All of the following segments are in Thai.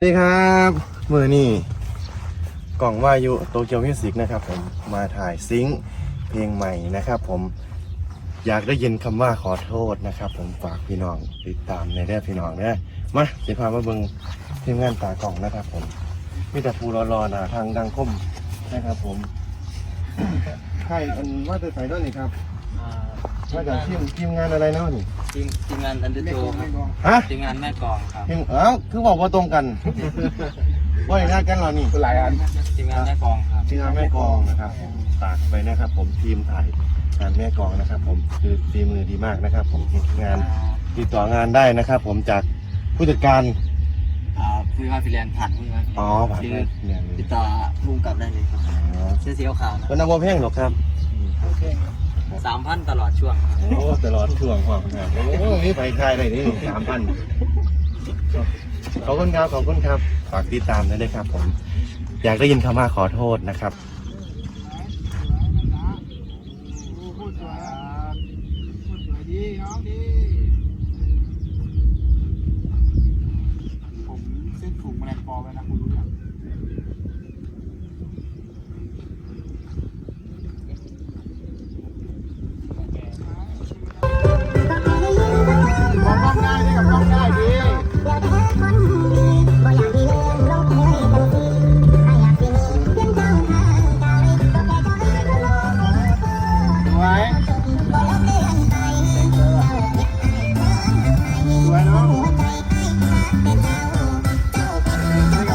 สวัสดีครับมือนี่กล่องวายุโตเกียวมิวสิกนะครับผมมาถ่ายซิงค์เพลงใหม่นะครับผมอยากได้ยินคำว่าขอโทษนะครับ ผมฝากพี่น้องติดตามในเรื่องพี่น้องเนอะมาเดี๋ยวพามาเบิ่งทีมงานตากล่องนะครับ ผมมีแต่ปูรอๆนะทางดังคมนะครับ ผมใช่อันว่าจะใส่ด้วยนี่ครับ อ่าว่าจากทีมทีมงานอะไรเนาะนี่ทีมทีมงานอันเดอร์โชครับฮะทีมงานแม่กลองครับทีมเอ้าคือบอกว่าตรงกันว่าอย่างนั้นกันเหรอนี่หลายอันทีมงานแม่กลองครับทีมงานแม่กลองนะครับตากไปนะครับ ผมทีมถ่ายงานแม่กลองนะครับ ผมคือฝีมือดีมากนะครับ ผมงานติดต่องานได้นะครับ ผมจากผู้จัดการอ่าคุยว่าฟิแลนซ์ผ่านคุยว่าอ๋อผ่านคือไปเนี่ยติดต่อภูมิกับได้เลยครับอ๋อเสื้อสีขาวๆนะเป็นนักวอลเพลงหรอกครับ สามพันตลอดช่วงครับโอ้ตลอดช่วงความงานโอ้มีไปคลายอะไรนี่สามพันขอบคุณครับขอบคุณครับฝากติดตามด้วยนะครับ ผม อยากได้ยินคำว่าขอโทษนะครับพูดสวยพูดสวยดีน้องดี วยเนาะ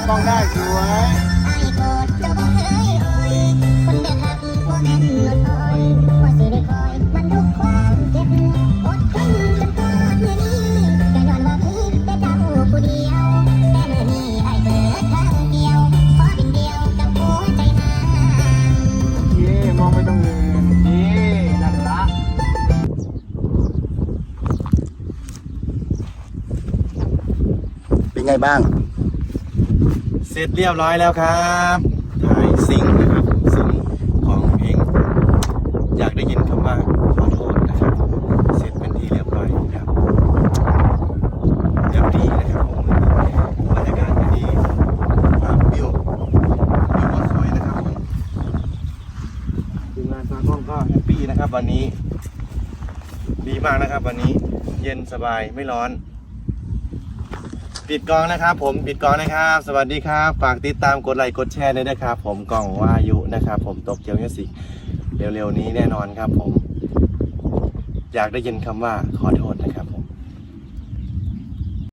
ต้องได้สวย เป็นไงบ้าง เสร็จเรียบร้อยแล้วครับถ่ายซิงนะครับซิงของเพลงอยากได้ยินคำว่าขอโทษนะครับ เสร็จเป็นที่เรียบร้อยครับเรียบดีนะครับผมบรรยากาศดีภาพวิววิวก็สวยนะครับผมทีมงานตากล้องก็แฮปปี้นะครับวันนี้ ดีมากนะครับวันนี้เย็นสบายไม่ร้อน ปิดกองนะครับ ผมปิดกองนะครับ สวัสดีครับ ฝากติดตามกดไลค์กดแชร์ด้วยนะครับ ผมกล่องวายุนะครับ ผมตกเกียวมิวสิกเร็วๆนี้แน่นอนครับ ผม อยากได้ยินคำว่าขอโทษนะครับ